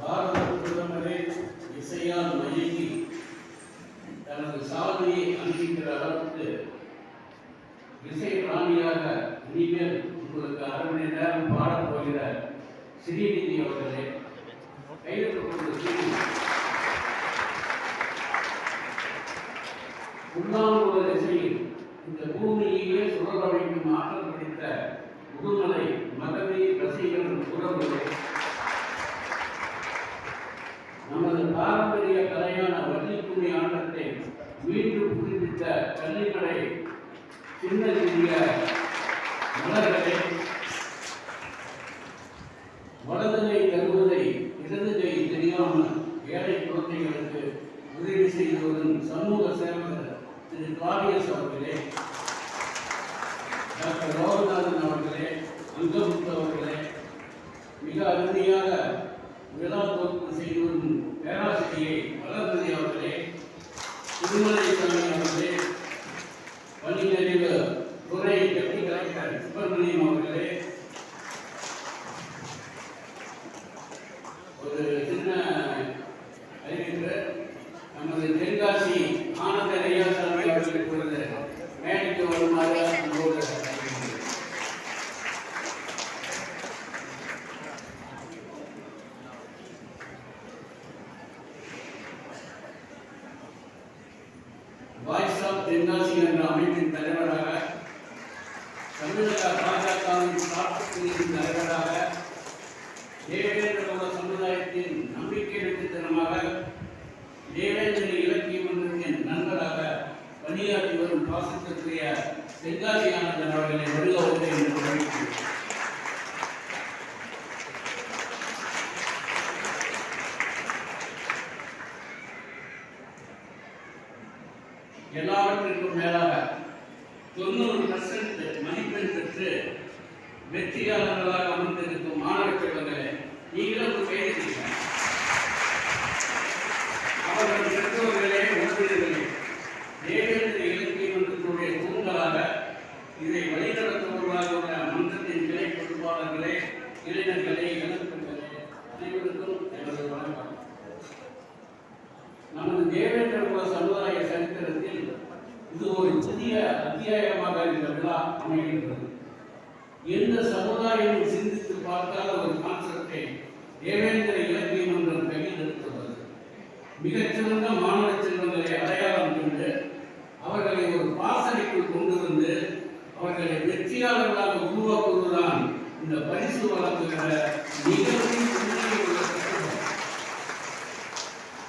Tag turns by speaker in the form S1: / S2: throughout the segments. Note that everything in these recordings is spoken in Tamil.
S1: பாரத பிரதமரே இசையால் மயங்கி தனது சாதனையை அளவுக்கு இசை ராணியாக இனிமேல் உங்களுக்கு அரை மணி நேரம் பாடப் போகிற ஸ்ரீநிதி அவர்களே கையில் சின்ன சிறிய மலர்களே வலது தருவதை இடது கை தெரியாமல் ஏழை குழந்தைகளுக்கு உதவி செய்து சமூக சேவகர் திரு. கிளாடியஸ் அவர்களே டாக்டர் லோகநாதன் அவர்களே அங்கமுத்து அவர்களே மிக அருமையாக விழா தொகுப்பு செய்து வரும் பேராசிரியை வளர்மதி அவர்களே திருமலை சாமி அவர்களே பணியறிவு துறை டெப்டி கலெக்டர் சுப்பிரமணியம் அவர்களே ஒரு சின்ன அறிவிப்பு நமது தென்காசி ஆனந்த ஐயாசாமி அவர்கள் இப்பொழுது மேடைக்கு வருமாறு அன்போடு வாய்ஸ் ஆஃப் தென்காசி என்ற அமைப்பின் தலைவராக தமிழக பாஜகவின் காப்புக்குழுவின் தலைவராக தேவேந்திர சமுதாயத்தின் நம்பிக்கை நட்சத்திரமாக தேவேந்திர இலக்கிய மன்றத்தின் நண்பராக பணியாற்றி வரும் பாசத்திற்குரிய தென்காசி ஆனந்தன் அவர்களை வருக என்று தெரிவிக்கிறேன் எல்லாவற்றிற்கும் மேலாக தொண்ணூறு பர்சன்ட் மதிப்பெண் பெற்று வெற்றியாளர்களாக அமர்ந்திருக்கும் மாணவ செல்வங்களே நீங்களும் ஒரு கைதீங்க அவர்கள் பெற்றோர்களே உறவினர்களே தேவேந்திர இலக்கிய மன்றத்தினுடைய தூண்களாக இதை வழிநடத்துபவர்களாக உள்ள மன்றத்தின் கிளை பொறுப்பாளர்களே இளைஞர்களே இளம்பெண்களே அனைவருக்கும் எனது வணக்கம். நமது தேவேந்திர குல சமுதாய சரித்திரத்தில் இது ஒரு புதிய அத்தியாயமாக இந்த விழா அமைகின்றது. எந்த சமுதாயம் சிந்தித்து பார்க்காத ஒரு கான்செப்டை தேவேந்திர இலக்கிய மன்றம் கையில் எடுத்துள்ளது. மிகச்சிறந்த மாணவ செல்வங்களை அடையாளம் கண்டு அவர்களை ஒரு பாசனைக்குள் கொண்டு வந்து அவர்களை வெற்றியாளர்களாக உருவாக்குவதுதான் இந்த பரிசு வழங்குகிற நிகழ்வின்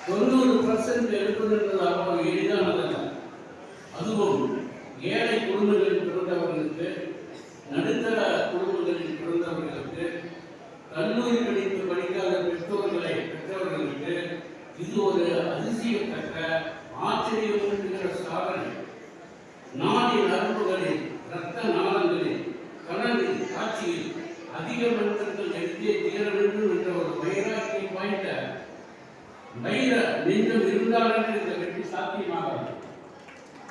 S1: தொண்ணூறு பர்சன்ட் எடுப்பது என்பது அவ்வளவு எளிதானதல்ல அதுவும் ஏழை குடும்பங்களில் பிறந்தவர்களுக்கு நடுத்தர குடும்பங்களில் பிறந்தவர்களுக்கு கல்லூரி படித்து படிக்காத பெற்றோர்களை பெற்றவர்களுக்கு இது ஒரு அதிசயத்தக்க ஆச்சரியமூட்டுகிற சாதனை. நாடி நரம்புகளில் இரத்த நாளங்களில் கடலில் காட்சியில் அதிக மன்றங்கள் எடுத்தே தீர வேண்டும் என்ற ஒரு வைராக்கியம் வாய்ந்த வைர நெஞ்சம் இருந்தாலும் இந்த வெற்றி சாத்தியமாக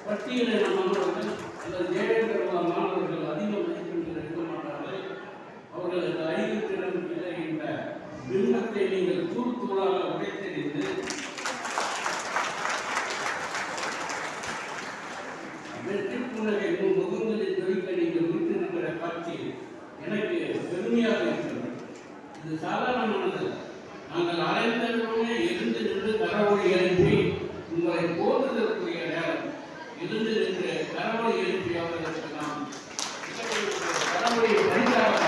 S1: பட்டியலை நம்ம வந்து அல்லது தேவேந்திர குல மாணவர்கள் அதிக மதிப்பெண்கள் எடுக்க மாட்டார்கள் அவர்களுக்கு அறிவு திறன் இல்லை என்ற பிம்பத்தை நீங்கள் தூள் தூளாக உடைத்தெறிந்து வெற்றி புன்னகை உன் முகங்களில் ஜொலிக்க நீங்கள் விட்டிருக்கிற காட்சி எனக்கு பெருமையாக இருக்கிறது இது சாதாரணமானது நாங்கள் அனைத்தவருமே எழுந்து நின்று கரவொலி எழுப்பி உங்களை போற்றுதற்குரிய நேரம். எழுந்து நின்று கரவொலி எழுப்பி அவர்களுக்கு நாம் கரவொலி பரிசாக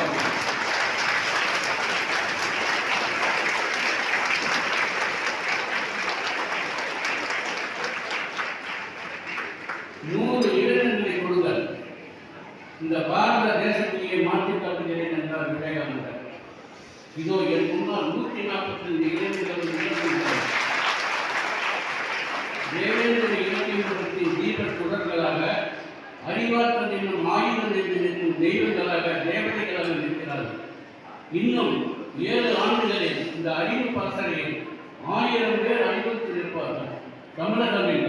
S1: நூறு இளைஞர்களை கொடுங்கள். இந்த பாரத இதோ என் முன்னால் நூற்றி நாற்பத்தி ரெண்டு இளைஞர்கள் தேவேந்திர இலக்கியத்தின் தீப தொடர்களாக அறிவாற்றல் என்னும் ஆயுதம் என்று நிற்கும் தெய்வங்களாக தேவதைகளாக நிற்கிறார்கள். இன்னும் ஏழு ஆண்டுகளில் இந்த அறிவு பாசறையில் ஆயிரம் பேர் அறிவித்து நிற்பார்கள். தமிழகமில்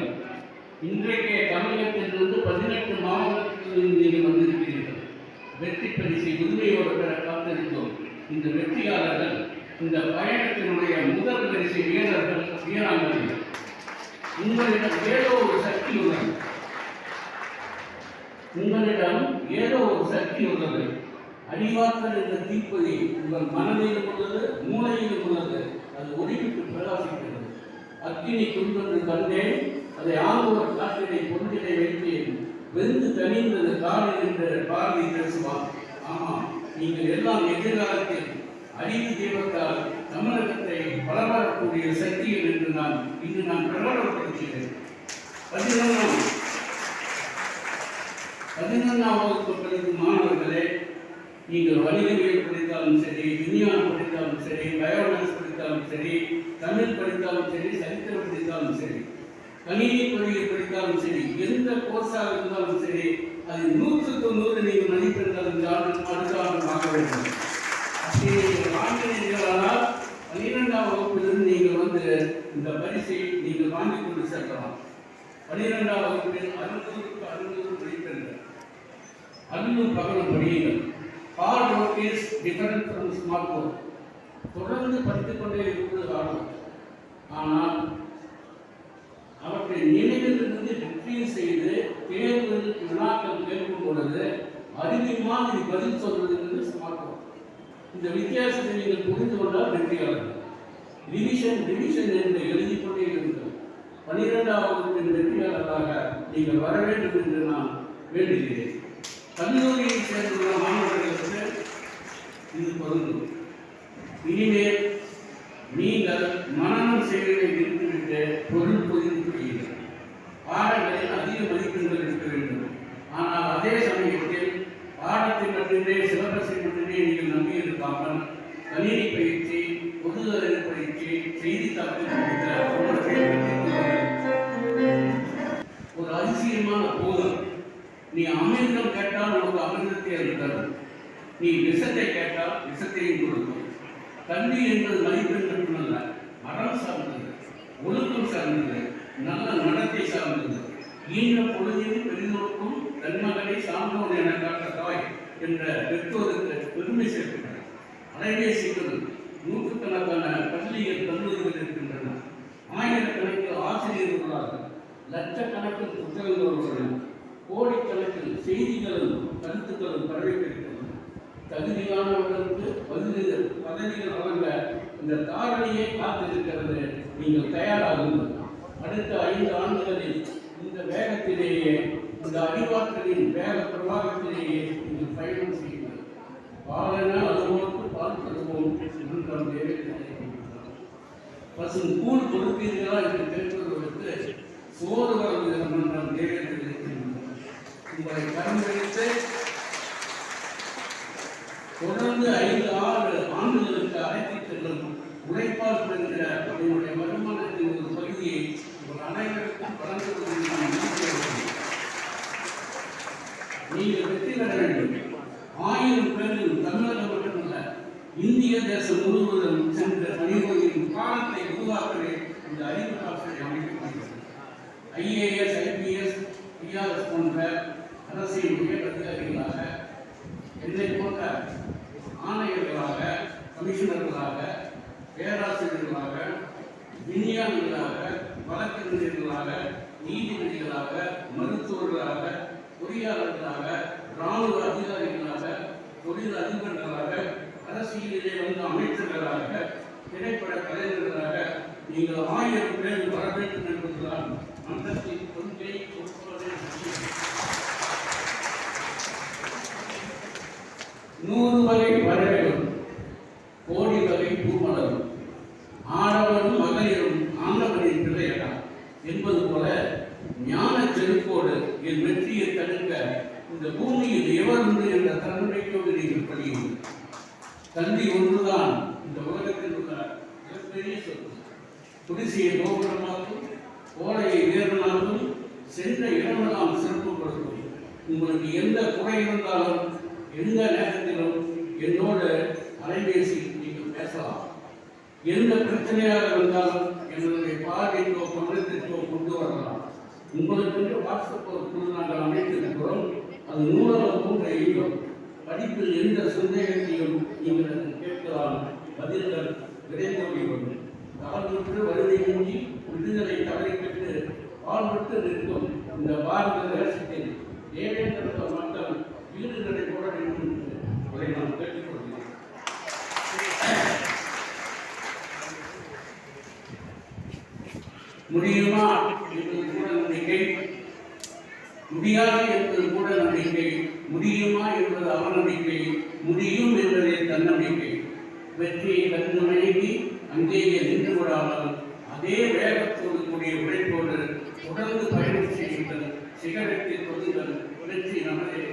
S1: இன்றைக்கே தமிழகத்திலிருந்து பதினெட்டு மாவட்டத்திலிருந்து நீங்கள் வந்திருக்கிறீர்கள். வெற்றி பரிசை உரிமையோடு பெற காத்திருந்தோம் இந்த வெற்றியாளர்கள் இந்த பயணத்தினுடைய முதல் வரிசை வீரர்கள் வீராங்கனைகள் உங்களிடம் ஏதோ ஒரு சக்தி உள்ளது. உங்களிடம் ஏதோ ஒரு சக்தி உள்ளது. அறிவாற்றல் என்ற தீப்பதி உங்கள் மனதிலும் உள்ளது மூளையிலும் உள்ளது. அது ஒளிவிட்டு பிரகாசிக்கிறது. அக்கினி குன்றொன்று கண்டேன் அதை ஆங்குவர் காற்றினை பொன்றினை வைத்தேன். வெந்து தனிந்தது காலில் என்ற பாரதி பேசுவார். ஆமாம். நீங்கள் எல்லாம் எதிர்காலத்தில் அறிவு தெய்வத்தால் தமிழகத்தை வளரக்கூடிய சக்திகள் என்று நான் இன்று நான் பிரபலப்படுத்துகிறேன் பதினொன்றாம் பதினொன்றாம் வகுப்பு படிக்கும் மாணவர்களே நீங்கள் வணிகவியல் படித்தாலும் சரி விஞ்ஞானம் படித்தாலும் சரி பயோமேக்ஸ் படித்தாலும் சரி தமிழ் படித்தாலும் சரி சரித்திரம் படித்தாலும் சரி கணினி பொறியியல் படித்தாலும் சரி எந்த கோர்ஸாக இருந்தாலும் சரி அது நூற்றுக்கு நூறு நீங்கள் மதிப்பெண்கள் என்றால் ஆண்டு வாங்க வேண்டும். அப்படி நீங்கள் வாங்கினீர்களானால் பன்னிரெண்டாம் வகுப்பிலிருந்து நீங்கள் வந்து இந்த பரிசை நீங்கள் வாங்கி கொண்டு சேர்க்கலாம். பன்னிரெண்டாம் வகுப்பில் அறுநூறுக்கு அறுநூறு மதிப்பெண்கள். அறுநூறு பகலும் படியுங்கள். Hard work is different from smart work தொடர்ந்து படித்துக் கொண்டே இருப்பது காலம் ஆனால் அவற்றை நினைவிலிருந்து வெற்றியை செய்து தேர்வில் வினாக்கள் கேட்கும் பொழுது அறிவி இது பதில் சொல்வது என்று ஸ்மார்ட் இந்த வித்தியாசத்தை நீங்கள் புரிந்து கொண்டால் வெற்றியாளர்கள். டிவிஷன் டிவிஷன் என்று எழுதி கொண்டே இருங்கள். பனிரெண்டாவது வகுப்பின் வெற்றியாளராக நீங்கள் வர வேண்டும் என்று நான் வேண்டுகிறேன். கல்லூரியை சேர்ந்த மாணவர்களுக்கு இது பொருந்தும் இனிமேல் நீங்கள் மனநம் செய்வதை நிறுத்திவிட்டு பொருள் புரிந்து கொள்கிறீர்கள் பாடங்களில் அதிக மதிப்பெண்கள் இருக்க வேண்டும் ஆனால் அதே சமயத்தில் பாடத்தை மட்டுமே சிலபஸை மட்டுமே நீங்கள் நம்பியிருக்காமல் கணினி பயிற்சி பொது அறிவு செய்தி செய்தித்தாள் ஒரு அதிசயமான போதும் நீ அமிர்தம் கேட்டால் உனக்கு அமிர்தத்தை அளித்தது நீ விஷத்தை கேட்டால் விஷத்தையும் கொடுக்கும் கல்வி என்பது மதிப்பெண் மட்டுமல்ல மரம் சார்ந்தது ஒழுக்கம் சார்ந்தது நல்ல நடத்தை சார்ந்தது ஈன்ற பொழுதில் பெரிதோருக்கும் தன்மகனை சான்றோர் என காட்ட தாய் என்ற பெற்றோருக்கு பெருமை சேர்க்கிறார் அலைபேசிகள் நூற்றுக்கணக்கான பள்ளிகள் கல்லூரிகள் இருக்கின்றன. ஆயிரக்கணக்கில் ஆசிரியர் உள்ளார்கள். லட்சக்கணக்கில் புத்தகங்கள் உள்ளன. கோடிக்கணக்கில் செய்திகளும் கருத்துக்களும் பரவிக்கின்றன தகுதியானவர்களுக்கு பதவிகள் பதவிகள் வழங்க இந்த தாரணியை காத்திருக்கிறது. நீங்கள் தயாராகுங்கள். அடுத்த ஐந்து ஆண்டுகளில் இந்த வேகத்திலேயே இந்த அறிவாற்றலின் வேக பிரவாகத்திலேயே நீங்கள் பயணம் செய்யுங்கள். பாலன அனுபவத்து பால் கூழ் கொடுப்பீர்களா என்று கேட்பதற்கு சோறு வரவில்லை என்றால் தேவையில் உங்களை கருந்தளித்து தொடர்ந்து ஐந்து ஆறு ஆண்டுகளுக்கு அழைத்துச் செல்லும் உழைப்பால் பெறுகிற என்னுடைய வருமானத்தின் ஒரு பகுதியை உங்கள் அனைவருக்கும் வழங்க நீங்கள் வெற்றி பெற வேண்டும். ஆயிரம் பேரில் தமிழக இந்திய தேசம் முழுவதும் சென்ற பணிபுரியும் காலத்தை உருவாக்கவே இந்த அறிவு காசை அமைக்கப்படுகிறது ஐஏஎஸ் ஐபிஎஸ் ஐஆர்எஸ் போன்ற அரசியல் உயர் அதிகாரிகளாக என்னை போன்ற ஆணையர்களாக கமிஷனர்களாக பேராசிரியர்களாக விஞ்ஞானிகளாக வழக்கறிஞர்களாக நீதிபதிகளாக மருத்துவர்களாக பொறியாளர்களாக இராணுவ அதிகாரிகளாக தொழில் அதிபர்களாக அரசியலிலே வந்த அமைச்சர்களாக திரைப்பட கலைஞர்களாக நீங்கள் ஆயிரம் பேர் வர வேண்டும் என்பதுதான் மன்றத்தின் கொள்கை கோட்பாடு நூறு வரை வரவேறும் கோடி வரை பூமலரும் ஆடவரும் மகளிரும் ஆண்டவனின் பிள்ளையடா என்பது போல ஞான செருப்போடு என் வெற்றியை தடுக்க இந்த பூமியில் எவர் உண்டு என்ற தன்மைக்கோடு நீங்கள் படியுங்கள் கல்வி ஒன்றுதான் இந்த உலகத்தில் உள்ள மிகப்பெரிய சொத்து. குடிசையை கோபுரமாக்கும் ஓலையை வீரனாக்கும் சென்ற இடமெல்லாம் சிறப்புப்படுத்தும் உங்களுக்கு எந்த குறை இருந்தாலும் எந்த நேரத்திலும் என்னோடு அலைபேசி நீங்கள் பேசலாம். எந்த பிரச்சனையாக இருந்தாலும் என்னுடைய பார்வைக்கோ கவனத்திற்கோ கொண்டு வரலாம். உங்களுக்கு வாட்ஸ்அப் ஒரு குழு நாங்கள் அமைத்திருக்கிறோம். அது நூலகம் போன்ற படிப்பில் எந்த சந்தேகத்தையும் நீங்கள் கேட்கலாம் பதில்கள் விரைந்து வரும் தாழ்வுற்று வறுமை மூஞ்சி வெற்றியை கண்டு விழுங்கி அங்கேயே நின்று விடாமல் அதே வேகத்தோடு கூடிய உழைப்போடு தொடர்ந்து பயணம் செய்யுங்கள் சிகரெட்டில் கொள்ளுங்கள் வெற்றி நமது